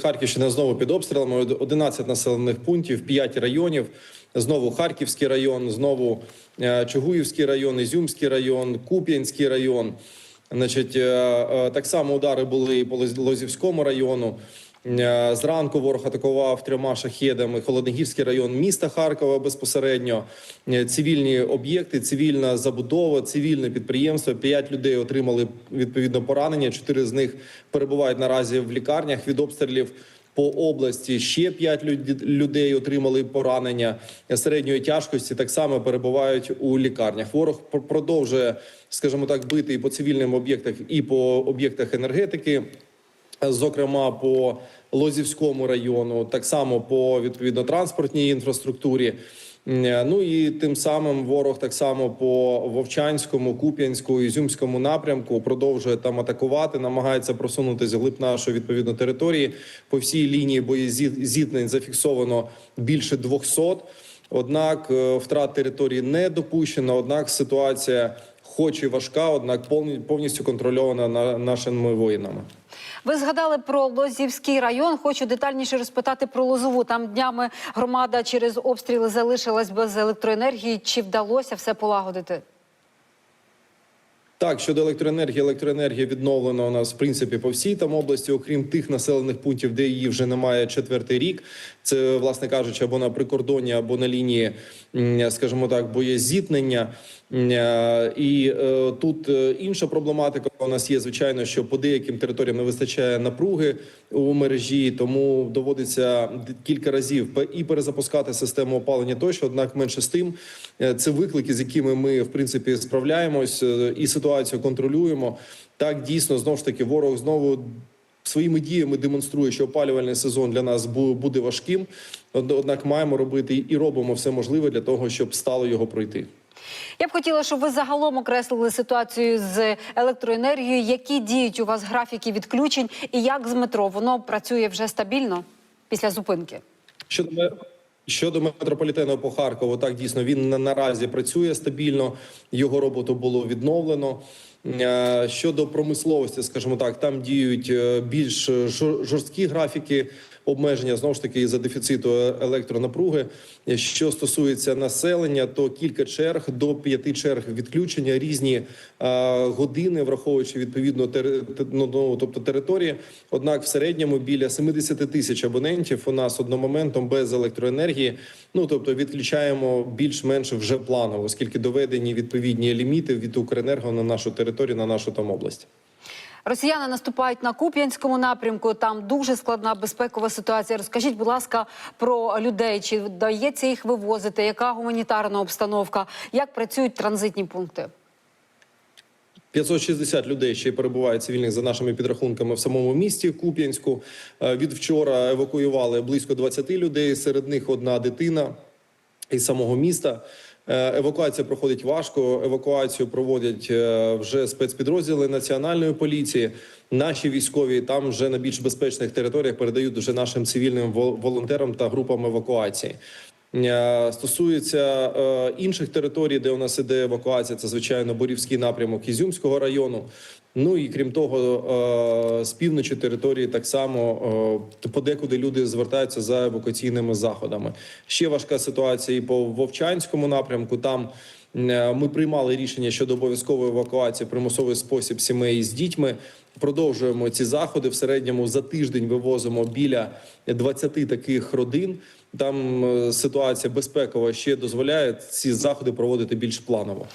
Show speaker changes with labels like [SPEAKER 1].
[SPEAKER 1] Харківщина знову під обстрілами. 11 населених пунктів, 5 районів. Знову Харківський район, знову е, Чугуївський район, Ізюмський район, Куп'янський район. Значить, е, е, так само удари були і по Лозівському району. Е, Зранку ворог атакував трьома шахедами Холодногірський район міста Харкова безпосередньо. Е, Цивільні об'єкти, цивільна забудова, цивільне підприємство. П'ять людей отримали відповідно поранення. Чотири з них перебувають наразі в лікарнях від обстрілів. По області ще п'ять людей отримали поранення середньої тяжкості. Так само перебувають у лікарнях. Ворог пр- продовжує, скажімо так, бити і по цивільним об'єктах, і по об'єктах енергетики зокрема по Лозівському району, так само по відповідно транспортній інфраструктурі. Ну і тим самим ворог так само по Вовчанському, Куп'янську, Ізюмському напрямку продовжує там атакувати, намагається просунутися глиб нашої відповідно території. По всій лінії боєзіткнень зафіксовано більше 200. Однак е, втрат території не допущено. Однак ситуація, хоч і важка, однак повні- повністю контрольована на- нашими воїнами.
[SPEAKER 2] Ви згадали про Лозівський район. Хочу детальніше розпитати про Лозову. Там днями громада через обстріли залишилась без електроенергії. Чи вдалося все полагодити?
[SPEAKER 1] Так, щодо електроенергії, електроенергія відновлена у нас в принципі по всій там області, окрім тих населених пунктів, де її вже немає четвертий рік. Це, власне кажучи, або на прикордонні, або на лінії, скажімо так, боєзіткнення. Е, І е, тут е, інша проблематика у нас є, звичайно, що по деяким територіям не вистачає напруги у мережі, тому доводиться кілька разів і перезапускати систему опалення тощо. Однак, менше з тим, це виклики, з якими ми в принципі справляємось і ситуацію контролюємо. Так дійсно знову ж таки ворог знову. Своїми діями демонструє, що опалювальний сезон для нас буде важким. Од- Однак маємо робити і робимо все можливе для того, щоб стало його пройти.
[SPEAKER 2] Я б хотіла, щоб ви загалом окреслили ситуацію з електроенергією. Які діють у вас графіки відключень, і як з метро воно працює вже стабільно після зупинки?
[SPEAKER 1] Щодо щодо метрополітену по Харкову, так дійсно він на- наразі працює стабільно. Його роботу було відновлено. Е, Щодо промисловості, скажімо так, там діють е, більш жорсткі графіки обмеження знову ж таки за дефіциту електронапруги. Що стосується населення, то кілька черг до п'яти черг відключення різні е, години, враховуючи відповідно тери, ну, ну, тобто території. Однак в середньому біля 70 тисяч абонентів у нас одномоментом без електроенергії. Ну тобто відключаємо більш-менш вже планово, оскільки доведені відповідні ліміти від Укренерго на нашу територію, на нашу там область.
[SPEAKER 2] Росіяни наступають на Куп'янському напрямку. Там дуже складна безпекова ситуація. Розкажіть, будь ласка, про людей. Чи вдається їх вивозити? Яка гуманітарна обстановка? Як працюють транзитні пункти?
[SPEAKER 1] 560 людей ще перебувають цивільних за нашими підрахунками в самому місті Куп'янську. Е, Від вчора евакуювали близько 20 людей. Серед них одна дитина із самого міста. Е, Евакуація проходить важко. Евакуацію проводять е, вже спецпідрозділи національної поліції. Наші військові там вже на більш безпечних територіях передають вже нашим цивільним вол- волонтерам та групам евакуації. Е, Стосується е, інших територій, де у нас іде евакуація, це звичайно Борівський напрямок Ізюмського району. Ну і крім того, е, з півночі території так само подекуди люди звертаються за евакуаційними заходами. Ще важка ситуація і по Вовчанському напрямку. Там ми приймали рішення щодо обов'язкової евакуації примусовий спосіб сімей з дітьми. Продовжуємо ці заходи. В середньому за тиждень вивозимо біля 20 таких родин. Там е, ситуація безпекова ще дозволяє ці заходи проводити більш планово.